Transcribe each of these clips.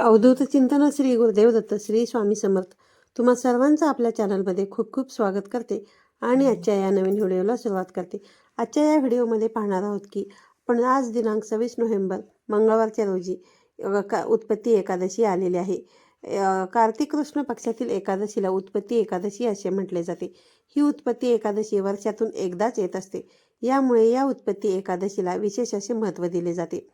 अवधूत चिंतन श्री गुरुदेव दत्त श्री स्वामी समर्थ. तुम्हा सर्वांचं आपल्या चॅनलमध्ये खूप खूप स्वागत करते आणि आजच्या या नवीन व्हिडिओला सुरुवात करते. आजच्या या व्हिडिओमध्ये पाहणार आहोत की आपण आज दिनांक सव्वीस नोव्हेंबर मंगळवारच्या रोजी का उत्पत्ती एकादशी आलेली आहे. कार्तिक कृष्ण पक्षातील एकादशीला उत्पत्ती एकादशी असे म्हटले जाते. ही उत्पत्ती एकादशी वर्षातून एकदाच येत असते. यामुळे या उत्पत्ती एकादशीला विशेष असे महत्त्व दिले जाते.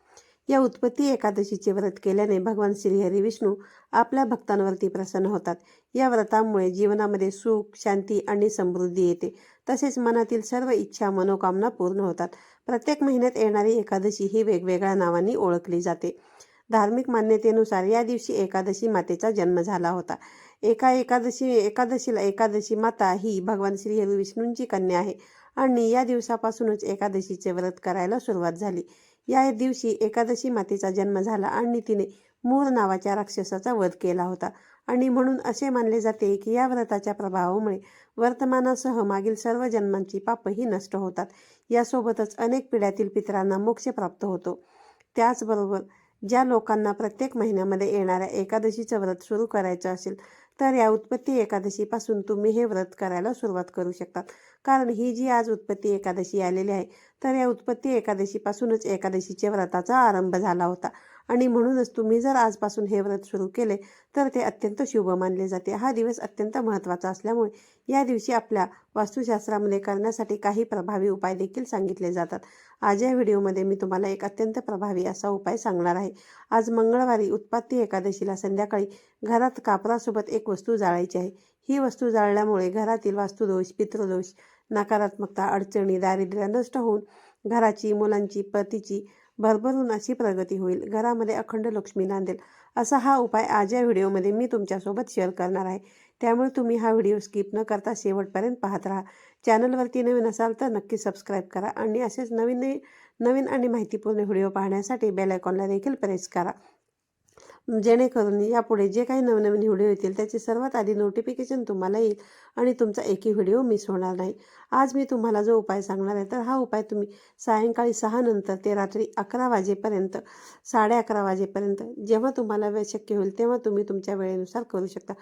या उत्पत्ती एकादशीचे व्रत केल्याने भगवान श्रीहरी विष्णू आपल्या भक्तांवरती प्रसन्न होतात. या व्रतामुळे जीवनामध्ये सुख शांती आणि समृद्धी येते. तसेच मनातील सर्व इच्छा मनोकामना पूर्ण होतात. प्रत्येक महिन्यात येणारी एकादशी ही वेगवेगळ्या नावांनी ओळखली जाते. धार्मिक मान्यतेनुसार या दिवशी एकादशी मातेचा जन्म झाला होता. एका एकादशी एकादशीला एकादशी माता ही भगवान श्रीहरी विष्णूंची कन्या आहे आणि या दिवसापासूनच एकादशीचे व्रत करायला सुरुवात झाली. या दिवशी एकादशी मातेचा जन्म झाला आणि तिने मूर नावाच्या राक्षसाचा वध केला होता. आणि म्हणून असे मानले जाते की या व्रताच्या प्रभावामुळे वर्तमानासह मागील सर्व जन्मांची पापही नष्ट होतात. यासोबतच अनेक पिढ्यातील पितरांना मोक्ष प्राप्त होतो. त्याचबरोबर ज्या लोकांना प्रत्येक महिन्यामध्ये येणाऱ्या एकादशीचं व्रत सुरू करायचं असेल तर या उत्पत्ती एकादशीपासून तुम्ही हे व्रत करायला सुरुवात करू शकतात कारण ही जी आज उत्पत्ती एकादशी आलेली आहे तर या उत्पत्ती एकादशीपासूनच एकादशीच्या व्रताचा आरंभ झाला होता. आणि म्हणूनच तुम्ही जर आजपासून हे व्रत सुरू केले तर ते अत्यंत शुभ मानले जाते. हा दिवस अत्यंत महत्त्वाचा असल्यामुळे या दिवशी आपल्या वास्तुशास्त्रामध्ये करण्यासाठी काही प्रभावी उपाय देखील सांगितले जातात. आज या व्हिडिओमध्ये मी तुम्हाला एक अत्यंत प्रभावी असा उपाय सांगणार आहे. आज मंगळवारी उत्पत्ती एकादशीला संध्याकाळी घरात कापरासोबत एक वस्तू जाळायची आहे. ही वस्तू जाळल्यामुळे घरातील वास्तुदोष पितृदोष नकारात्मकता अडचणी दारिद्र्य नष्ट होऊन घराची मुलांची पतीची भरभरून अशी प्रगती होईल. घरामध्ये अखंड लक्ष्मी नांदेल. असा हा उपाय आज या व्हिडिओमध्ये मी तुमच्यासोबत शेअर करणार आहे. त्यामुळे तुम्ही हा व्हिडिओ स्किप न करता शेवटपर्यंत पाहत राहा. चॅनलवरती नवीन असाल तर नक्की सबस्क्राईब करा आणि असेच नवीन नवीन आणि माहितीपूर्ण व्हिडिओ पाहण्यासाठी बेल आयकॉनला देखील प्रेस करा. जेणेकरून यापुढे जे काही नवनवीन व्हिडिओ येतील त्याची सर्वात आधी नोटिफिकेशन तुम्हाला येईल आणि तुमचा एकही व्हिडिओ मिस होणार नाही. आज मी तुम्हाला जो उपाय सांगणार आहे तर हा उपाय तुम्ही सायंकाळी सहा नंतर ते रात्री अकरा वाजेपर्यंत साडे अकरा वाजेपर्यंत जेव्हा तुम्हाला वेळ शक्य होईल तेव्हा तुम्ही तुमच्या वेळेनुसार करू शकता.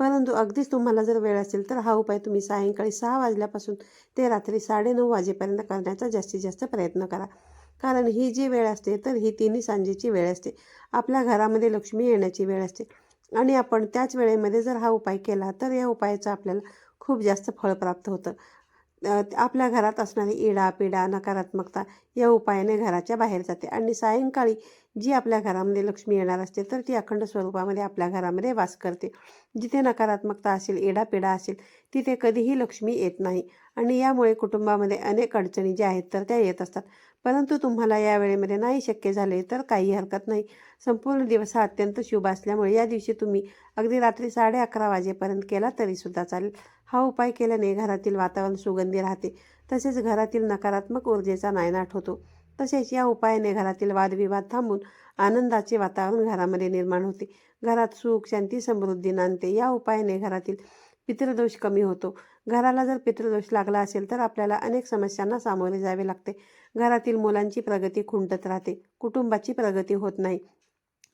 परंतु अगदीच तुम्हाला जर वेळ असेल तर हा उपाय तुम्ही सायंकाळी सहा वाजल्यापासून ते रात्री साडेनऊ वाजेपर्यंत करण्याचा जास्तीत जास्त प्रयत्न करा. कारण ही जी वेळ असते तर ही तिन्ही सांजेची वेळ असते. आपल्या घरामध्ये लक्ष्मी येण्याची वेळ असते. आणि आपण त्याच वेळेमध्ये जर हा उपाय केला तर या उपायाचं आपल्याला खूप जास्त फळ प्राप्त होतं. आपल्या घरात असणारी इडा पिडा नकारात्मकता या उपायाने घराच्या बाहेर जाते. आणि सायंकाळी जी आपल्या घरामध्ये लक्ष्मी येणार असते तर ती अखंड स्वरूपामध्ये आपल्या घरामध्ये वास करते. जिथे नकारात्मकता असेल इडापिडा असेल तिथे कधीही लक्ष्मी येत नाही. आणि यामुळे कुटुंबामध्ये अनेक अडचणी ज्या आहेत तर त्या येत असतात. परंतु तुम्हाला या वेळेमध्ये नाही शक्य झाले तर काही हरकत नाही. संपूर्ण दिवस हा अत्यंत शुभ असल्यामुळे या दिवशी तुम्ही अगदी रात्री साडे अकरा वाजेपर्यंत केला तरीसुद्धा चालेल. हा उपाय केल्याने घरातील वातावरण सुगंधी राहते. तसेच घरातील नकारात्मक ऊर्जेचा नायनाट होतो. तसेच या उपायाने घरातील वादविवाद थांबून आनंदाचे वातावरण घरामध्ये निर्माण होते. घरात सुख शांती समृद्धी नांदते. या उपायाने घरातील पितृदोष कमी होतो. घराला जर पितृदोष लागला असेल तर आपल्याला अनेक समस्यांना सामोरे जावे लागते. घरातील मुलांची प्रगती खुंटत राहते. कुटुंबाची प्रगती होत नाही.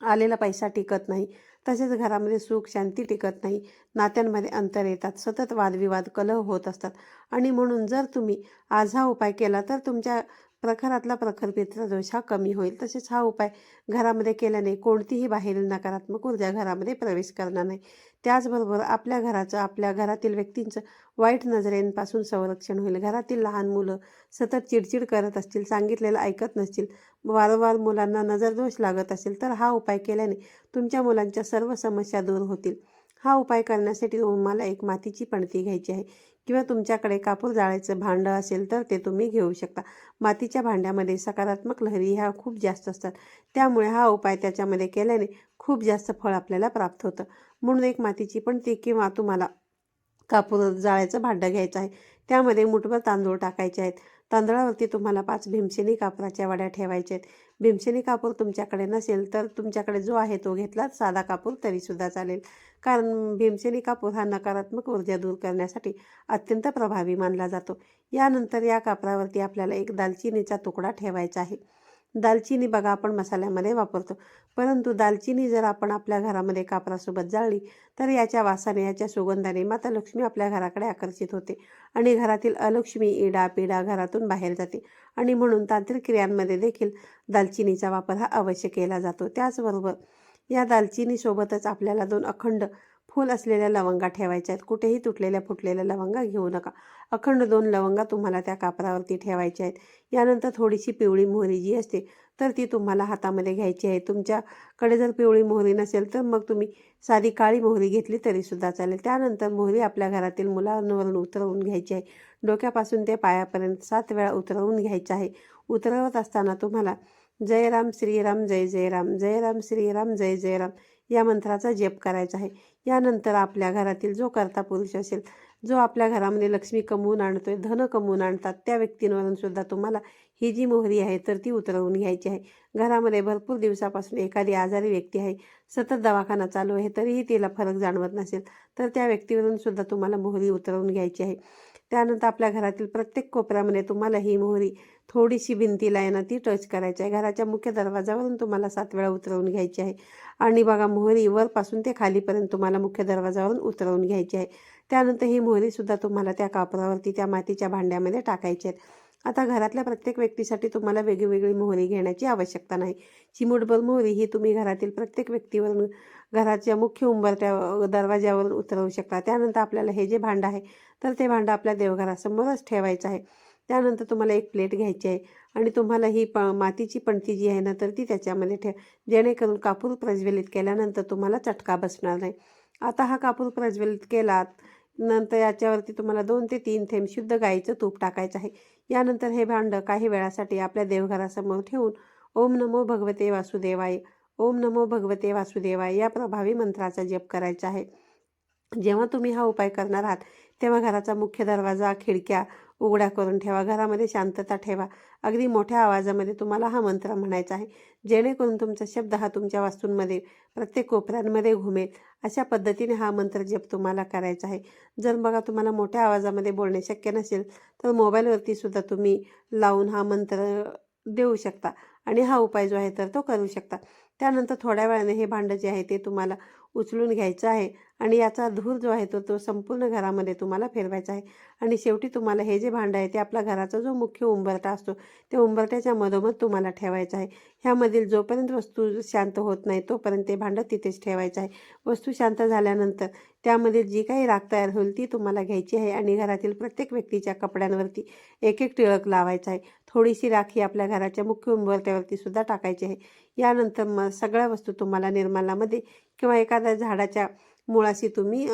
आलेला पैसा टिकत नाही. तसेच घरामध्ये सुख शांती टिकत नाही. नात्यांमध्ये अंतर येतात. सतत वादविवाद कलह होत असतात. आणि म्हणून जर तुम्ही आज हा उपाय केला तर तुमच्या प्रखरातला प्रखर पित्रदोष हा कमी होईल. तसेच हा उपाय घरामध्ये केल्याने कोणतीही बाहेरील नकारात्मक ऊर्जा घरामध्ये प्रवेश करणार नाही. त्याचबरोबर आपल्या घराचं आपल्या घरातील व्यक्तींचं वाईट नजरेंपासून संरक्षण होईल. घरातील लहान मुलं सतत चिडचिड करत असतील सांगितलेलं ऐकत नसतील वारंवार मुलांना नजरदोष लागत असेल तर हा उपाय केल्याने तुमच्या मुलांच्या सर्व समस्या दूर होतील. हा उपाय करण्यासाठी तुम्हाला एक मातीची पणती घ्यायची आहे. किंवा तुमच्याकडे कापूर जाळायचं भांडं असेल तर ते तुम्ही घेऊ शकता. मातीच्या भांड्यामध्ये सकारात्मक लहरी ह्या खूप जास्त असतात. त्यामुळे हा उपाय त्याच्यामध्ये केल्याने खूप जास्त फळ आपल्याला प्राप्त होतं. म्हणून एक मातीची पण ती किंवा तुम्हाला कापूर जाळ्याचं भांडं घ्यायचं आहे. त्यामध्ये मुठभर तांदूळ टाकायचे आहेत. तांदळावरती तुम्हाला पाच भीमसेनी कापराच्या वड्या ठेवायच्या आहेत भीमसेनी कापूर तुमच्याकडे नसेल तर तुमच्याकडे जो आहे तो घेतला साधा कापूर तरीसुद्धा चालेल. कारण भीमसेनी कापूर हा नकारात्मक ऊर्जा दूर करण्यासाठी अत्यंत प्रभावी मानला जातो. यानंतर या कापरावरती आपल्याला एक दालचिनीचा तुकडा ठेवायचा आहे. दालचिनी बघा आपण मसाल्यामध्ये वापरतो. परंतु दालचिनी जर आपण आपल्या घरामध्ये कापरासोबत जाळली तर याच्या वासाने याच्या सुगंधाने माता लक्ष्मी आपल्या घराकडे आकर्षित होते आणि घरातील अलक्ष्मी इडा पिडा घरातून बाहेर जाते आणि म्हणून तांत्रिक क्रियांमध्ये देखील दालचिनीचा वापर हा अवश्य केला जातो. त्याचबरोबर या दालचिनीसोबतच आपल्याला दोन अखंड फूल असलेल्या लवंगा ठेवायच्या आहेत. कुठेही तुटलेल्या फुटलेल्या लवंगा घेऊ नका. अखंड दोन लवंगा तुम्हाला त्या कापरावरती ठेवायच्या आहेत. यानंतर थोडीशी पिवळी मोहरी जी असते तर ती तुम्हाला हातामध्ये घ्यायची आहे. तुमच्याकडे जर पिवळी मोहरी नसेल तर मग तुम्ही साधी काळी मोहरी घेतली तरीसुद्धा चालेल. त्यानंतर मोहरी आपल्या घरातील मुलांवरून उतरवून घ्यायची आहे. डोक्यापासून ते पायापर्यंत सात वेळा उतरवून घ्यायचं आहे. उतरवत असताना तुम्हाला जय राम श्रीराम जय जय राम जय राम श्रीराम जय जय राम या मंत्राचा जप करायचा आहे. यानंतर आपल्या घरातील जो कर्ता पुरुष असेल जो आपल्या घरामध्ये लक्ष्मी कमवून आणतोय धन कमवून आणतात त्या व्यक्तींवरून सुद्धा तुम्हाला ही जी मोहरी आहे तर ती उतरवून घ्यायची आहे. घरामध्ये भरपूर दिवसापासून एखादी आजारी व्यक्ती आहे सतत दवाखाना चालू आहे तरीही तिला फरक जाणवत नसेल तर त्या व्यक्तीवरून सुद्धा तुम्हाला मोहरी उतरवून घ्यायची आहे. त्यानंतर आपल्या घरातील प्रत्येक कोपऱ्यामध्ये तुम्हाला ही मोहरी थोडीशी भिंतीला आहे ना ती टच करायची आहे. घराच्या मुख्य दरवाजावरून तुम्हाला सात वेळा उतरवून घ्यायची आहे. आणि बघा मोहरी वरपासून ते खालीपर्यंत तुम्हाला मुख्य दरवाजावरून उतरवून घ्यायची आहे. त्यानंतर ही मोहरीसुद्धा तुम्हाला त्या कापरावरती त्या मातीच्या भांड्यामध्ये टाकायची आहेत. आता घरातल्या प्रत्येक व्यक्तीसाठी तुम्हाला वेगवेगळी मोहरी घेण्याची आवश्यकता नाही. चिमूटभर मोहरी ही तुम्ही घरातील प्रत्येक व्यक्तीवरून घराच्या मुख्य उंबरट्या दरवाज्यावरून उतरवू शकता. त्यानंतर आपल्याला हे जे भांडं आहे तर ते भांडं आपल्या देवघरासमोरच ठेवायचं आहे. त्यानंतर तुम्हाला एक प्लेट घ्यायची आहे आणि तुम्हाला ही प मातीची पणती जी आहे ना तर ती त्याच्यामध्ये ठेव. जेणेकरून कापूर प्रज्वलित केल्यानंतर तुम्हाला चटका बसणार नाही. आता हा कापूर प्रज्वलित केला नंतर याच्यावरती तुम्हाला दोन ते तीन थेंब शुद्ध गाईचं तूप टाकायचं आहे. यानंतर हे भांडं काही वेळासाठी आपल्या देवघरासमोर ठेवून ओम नमो भगवते वासुदेवाय ओम नमो भगवते वासुदेवाय या प्रभावी मंत्राचा जप करायचा आहे. जेव्हा तुम्ही हा उपाय करणार आहात तेव्हा घराचा मुख्य दरवाजा खिडक्या उघडा करून ठेवा. घरामध्ये शांतता ठेवा. अगदी मोठ्या आवाजामध्ये तुम्हाला हा मंत्र म्हणायचा आहे. जेणेकरून तुमचा शब्द हा तुमच्या वास्तूंमध्ये प्रत्येक कोपऱ्यांमध्ये घुमेल. अशा पद्धतीने हा मंत्र जप तुम्हाला करायचा आहे. जर बघा तुम्हाला मोठ्या आवाजामध्ये बोलणे शक्य नसेल तर मोबाईलवरती सुद्धा तुम्ही लावून हा मंत्र देऊ शकता. आणि हा उपाय जो आहे तर तो करू शकता. त्यानंतर थोड्या वेळाने हे भांडं जे आहे ते तुम्हाला उचलून घ्यायचं आहे आणि याचा धूर जो आहे तो तो संपूर्ण घरामध्ये तुम्हाला फिरवायचा आहे. आणि शेवटी तुम्हाला हे जे भांडं आहे ते आपल्या घराचा जो मुख्य उंबरटा असतो त्या उंबरट्याच्या मधोमध तुम्हाला ठेवायचं आहे. ह्यामधील जोपर्यंत वस्तू शांत होत नाही तोपर्यंत ते भांडं तिथेच ठेवायचं आहे. वस्तू शांत झाल्यानंतर त्यामध्ये जी काही राख तयार होईल ती तुम्हाला घ्यायची आहे आणि घरातील प्रत्येक व्यक्तीच्या कपड्यांवरती एक एक टिळक लावायचा आहे. थोडीशी राखी आपल्या घराच्या मुख्य उंबरट्यावरती सुद्धा टाकायची आहे. यानंतर मग सगळ्या वस्तू तुम्हाला निर्माल्यामध्ये किंवा एखाद्या झाडाच्या मुळाशी तुम्ही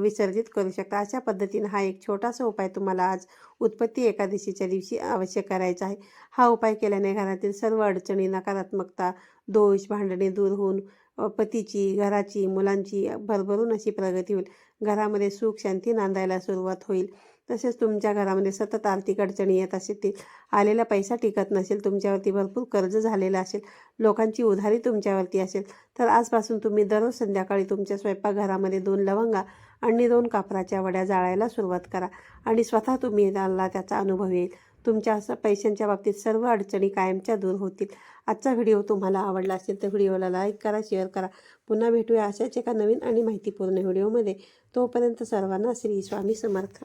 विसर्जित करू शकता. अशा पद्धतीनं हा एक छोटासा उपाय तुम्हाला आज उत्पत्ती एकादशीच्या दिवशी अवश्य करायचा आहे. हा उपाय केल्याने घरातील सर्व अडचणी नकारात्मकता दोष भांडणे दूर होऊन पतीची घराची मुलांची भरभरून अशी प्रगती होईल. घरामध्ये सुख शांती नांदायला सुरुवात होईल. तसेच तुमच्या घरामध्ये सतत आर्थिक अडचणी येत असतील आलेला पैसा टिकत नसेल तुमच्यावरती भरपूर कर्ज झालेलं असेल लोकांची उधारी तुमच्यावरती असेल तर आजपासून तुम्ही दररोज संध्याकाळी तुमच्या स्वयंपाकघरामध्ये दोन लवंगा आणि दोन कापराच्या वड्या जाळायला सुरुवात करा आणि स्वतः तुम्ही त्याला त्याचा अनुभव येईल. तुमच्या असं पैशांच्या बाबतीत सर्व अडचणी कायमच्या दूर होतील. आजचा व्हिडिओ तुम्हाला आवडला असेल तर व्हिडिओला लाईक करा शेअर करा. पुन्हा भेटूया अशाच एका नवीन आणि माहितीपूर्ण व्हिडिओमध्ये. तोपर्यंत सर्वांना श्री स्वामी समर्थ.